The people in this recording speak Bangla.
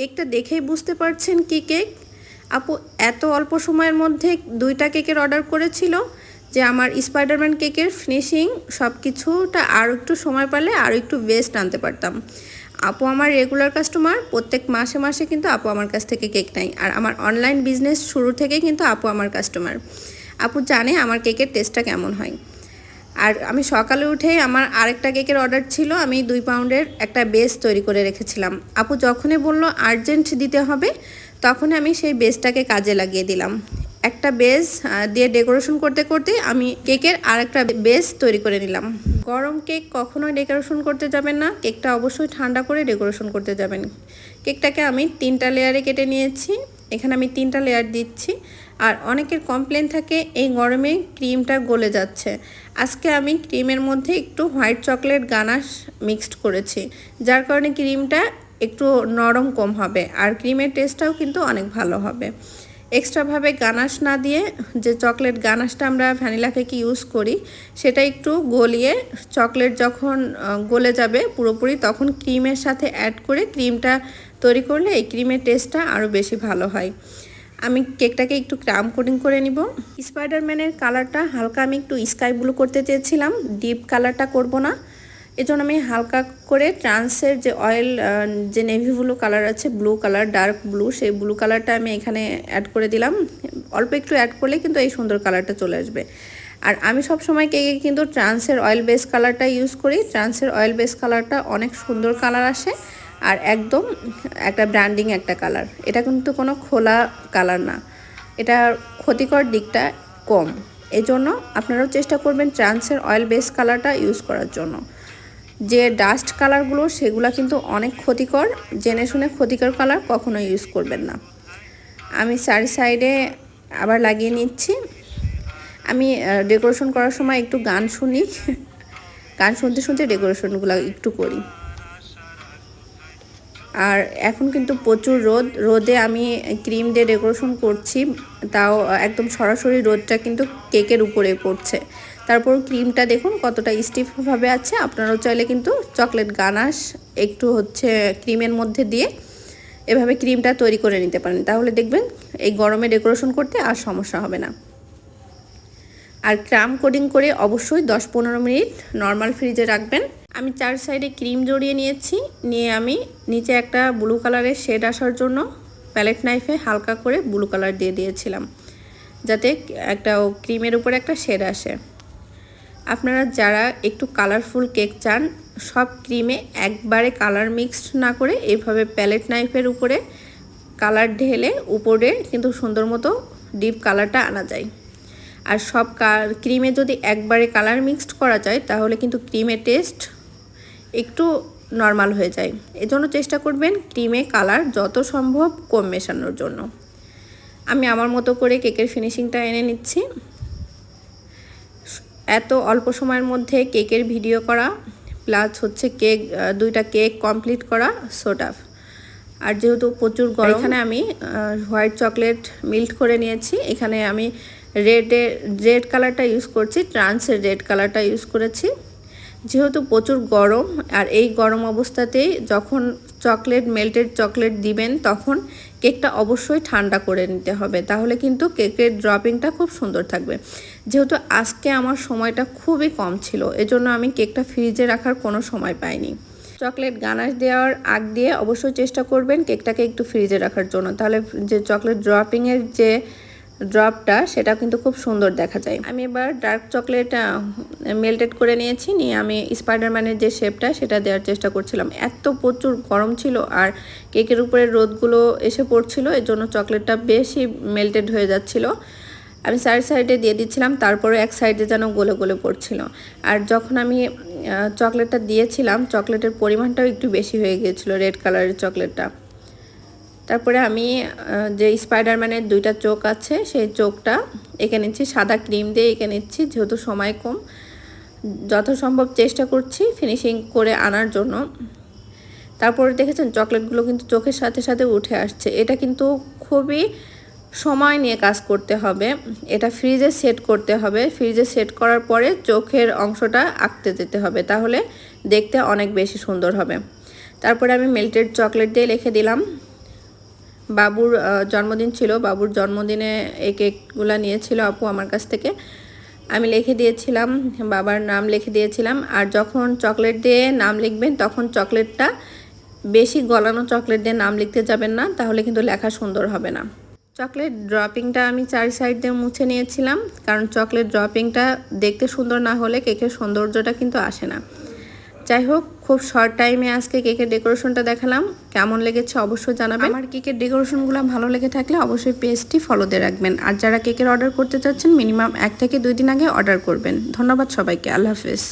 কেকটা দেখেই বুঝতে পারছেন কি কেক? আপু, এত অল্প সময়ের মধ্যে দুইটা কেকের অর্ডার করেছিল যে আমার স্পাইডারম্যান কেকের ফিনিশিং সব কিছুটা আরও একটু সময় পেলে আরও একটু বেস্ট আনতে পারতাম। আপু আমার রেগুলার কাস্টমার প্রত্যেক মাসে মাসে কিন্তু আপু আমার কাছ থেকে কেক নেয় আর আমার অনলাইন বিজনেস শুরু থেকে কিন্তু আপু আমার কাস্টমার আপু জানে আমার কেকের টেস্টটা কেমন হয়। আর আমি সকালে উঠেই আমার আরেকটা কেকের অর্ডার ছিল, আমি দুই পাউন্ডের একটা বেস তৈরি করে রেখেছিলাম। আপু যখনই বলল আর্জেন্ট দিতে হবে তখন আমি সেই বেসটাকে কাজে লাগিয়ে দিলাম। একটা বেস দিয়ে ডেকোরেশন করতে করতে আমি কেকের আরেকটা বেস তৈরি করে নিলাম। গরম কেক কখনোই ডেকোরেশন করতে যাবেন না, কেকটা অবশ্যই ঠান্ডা করে ডেকোরেশন করতে যাবেন। কেকটাকে আমি তিনটা লেয়ারে কেটে নিয়েছি। এখানে আমি তিনটা লেয়ার দিচ্ছি। আর অনেকের কমপ্লেন থাকে, এই গরমে ক্রিমটা গলে যাচ্ছে। আজকে আমি ক্রিমের মধ্যে একটু হোয়াইট চকলেট গানাশ মিক্সড করেছি। যার কারণে ক্রিমটা একটু নরম কম হবে, আর ক্রিমের টেস্টটাও কিন্তু অনেক ভালো হবে। এক্সট্রাভাবে গানাশ না দিয়ে যে চকলেট গানাশটা আমরা ভ্যানিলা কেকে ইউজ করি, সেটা একটু গলিয়ে চকলেট যখন গলে যাবে পুরোপুরি, তখন ক্রিমের সাথে অ্যাড করে ক্রিমটা তৈরি করলে এই ক্রিমের টেস্টটা আরও বেশি ভালো হয়। আমি কেকটাকে একটু ক্রাম কোটিং করে নিব। স্পাইডারম্যানের কালারটা হালকা আমি একটু স্কাই ব্লু করতে চেয়েছিলাম, ডিপ কালারটা করব না। এজন্য আমি হালকা করে ট্রান্সের যে অয়েল যে নেভি ব্লু কালার আছে, ব্লু কালার, ডার্ক ব্লু, সেই ব্লু কালারটা আমি এখানে অ্যাড করে দিলাম। অল্প একটু অ্যাড করলে কিন্তু এই সুন্দর কালারটা চলে আসবে। আর আমি সব সময় কেকে কিন্তু ট্রান্সের অয়েল বেস কালারটা ইউজ করি। ট্রান্সের অয়েল বেস কালারটা অনেক সুন্দর কালার আসে। আর একদম একটা ব্র্যান্ডিং একটা কালার এটা কিন্তু কোনো খোলা কালার না। এটা ক্ষতিকর দিকটা কম। এই জন্য আপনারাও চেষ্টা করবেন ট্রান্সের অয়েল বেস কালারটা ইউজ করার জন্য। যে ডাস্ট কালারগুলো সেগুলো কিন্তু অনেক ক্ষতিকর। জেনে শুনে ক্ষতিকর কালার কখনো ইউজ করবেন না। আমি চারি সাইডে আবার লাগিয়ে নিচ্ছি। আমি ডেকোরেশন করার সময় একটু গান শুনি। গান শুনতে শুনতে ডেকোরেশনগুলো একটু করি। আর এখন কিন্তু প্রচুর রোদ। রোদে আমি ক্রিম দিয়ে ডেকোরেশন করছি। তাও একদম সরাসরি রোদটা কিন্তু কেকের উপরে পড়ছে। তারপর ক্রিমটা দেখুন কতটা স্টিফভাবে আছে। আপনারাও চাইলে কিন্তু চকলেট গানাশ একটু হচ্ছে ক্রিমের মধ্যে দিয়ে এভাবে ক্রিমটা তৈরি করে নিতে পারেন। তাহলে দেখবেন এই গরমে ডেকোরেশন করতে আর সমস্যা হবে না। আর ক্রাম কোডিং করে অবশ্যই দশ পনেরো মিনিট নর্মাল ফ্রিজে রাখবেন। আমি চার সাইডে ক্রিম জড়িয়ে নিয়েছি, নিয়ে আমি নিচে একটা ব্লু কালারের শেড আসার জন্য প্যালেট নাইফে হালকা করে ব্লু কালার দিয়ে দিয়েছিলাম, যাতে একটা ও ক্রিমের উপরে একটা শেড আসে। আপনারা যারা একটু কালারফুল কেক চান, সব ক্রিমে একবারে কালার মিক্সড না করে এইভাবে প্যালেট নাইফের উপরে কালার ঢেলে উপরে কিন্তু সুন্দর মতো ডিপ কালারটা আনা যায়। আর সব ক্রিমে যদি একবারে কালার মিক্সড করা যায়, তাহলে কিন্তু ক্রিমের টেস্ট একটু নর্মাল হয়ে যায়। এজন্য চেষ্টা করবেন ক্রিমে কালার যত সম্ভব কম মেশানোর জন্য। আমি আমার মতো করে কেকের ফিনিশিংটা এনে নিচ্ছি। এত অল্প সময়ের মধ্যে কেকের ভিডিও করা প্লাস হচ্ছে কেক দুইটা কেক কমপ্লিট করা সোটাফ আর যেহেতু প্রচুর গরম, এখানে আমি হোয়াইট চকলেট মিল্ট করে নিয়েছি। এখানে আমি রেডে রেড কালারটা ইউজ করছি ট্রান্সের রেড কালারটা ইউজ করেছি। যেহেতু প্রচুর গরম, আর এই গরম অবস্থাতেই যখন চকলেট, মেল্টেড চকলেট দিবেন, তখন কেকটা অবশ্যই ঠান্ডা করে নিতে হবে। তাহলে কিন্তু কেকের ড্রপিংটা খুব সুন্দর থাকবে। যেহেতু আজকে আমার সময়টা খুবই কম ছিল, এজন্য আমি কেকটা ফ্রিজে রাখার কোনো সময় পাইনি। চকলেট গানাশ দেওয়ার আগ দিয়ে অবশ্যই চেষ্টা করবেন কেকটাকে একটু ফ্রিজে রাখার জন্য। তাহলে যে চকলেট ড্রপিংয়ের যে ড্রপটা সেটা কিন্তু খুব সুন্দর দেখা যায়। আমি এবার ডার্ক চকলেট মেল্টেড করে নিয়েছি, নিয়ে আমি স্পাইডারম্যানের যে শেপটা, সেটা দেওয়ার চেষ্টা করছিলাম। এত প্রচুর গরম ছিল আর কেকের উপরে রোদগুলো এসে পড়ছিল, এর জন্য চকলেটটা বেশি মেল্টেড হয়ে যাচ্ছিল। আমি সাইড সাইডে দিয়ে দিচ্ছিলাম, তারপরে এক সাইডে যেন গলে গোলে পড়ছিল। আর যখন আমি চকলেটটা দিয়েছিলাম, চকলেটের পরিমাণটাও একটু বেশি হয়ে গিয়েছিল, রেড কালারের চকলেটটা। তারপরে আমি যে স্পাইডারম্যানের দুইটা চোখ আছে, সেই চোখটা এঁকে নিচ্ছি, সাদা ক্রিম দিয়ে এঁকে নিচ্ছি, যেহেতু সময় কম। যথাসম্ভব চেষ্টা করছি ফিনিশিং করে আনার জন্য। তারপরে দেখেছেন, চকলেটগুলো কিন্তু চোখের সাথে সাথে উঠে আসছে। এটা কিন্তু খুবই সময় নিয়ে কাজ করতে হবে। এটা ফ্রিজে সেট করতে হবে। ফ্রিজে সেট করার পরে চোখের অংশটা আঁকতে যেতে হবে। তাহলে দেখতে অনেক বেশি সুন্দর হবে। তারপরে আমি মেল্টেড চকলেট দিয়ে লিখে দিলাম। বাবুর জন্মদিন ছিল। বাবুর জন্মদিনে এই কেকগুলো নিয়েছিল আপু আমার কাছ থেকে। আমি লিখে দিয়েছিলাম, বাবার নাম লিখে দিয়েছিলাম। আর যখন চকলেট দিয়ে নাম লিখবেন, তখন চকলেটটা বেশি গলানো চকলেট দিয়ে নাম লিখতে যাবেন না, তাহলে কিন্তু লেখা সুন্দর হবে না। চকলেট ড্রপিংটা আমি চার সাইড দিয়ে মুছে নিয়েছিলাম, কারণ চকলেট ড্রপিংটা দেখতে সুন্দর না হলে কেকের সৌন্দর্যটা কিন্তু আসে না। যাই হোক, খুব শর্ট টাইমে আজকে কেকের ডেকোরেশনটা দেখালাম। কেমন লেগেছে অবশ্যই জানাবেন। আমার কেকের ডেকোরেশনগুলো ভালো লেগে থাকলে অবশ্যই পেজটি ফলোতে রাখবেন। আর যারা কেকের অর্ডার করতে চাচ্ছেন মিনিমাম এক থেকে দুই দিন আগে অর্ডার করবেন। ধন্যবাদ সবাইকে, আল্লাহ হাফেজ।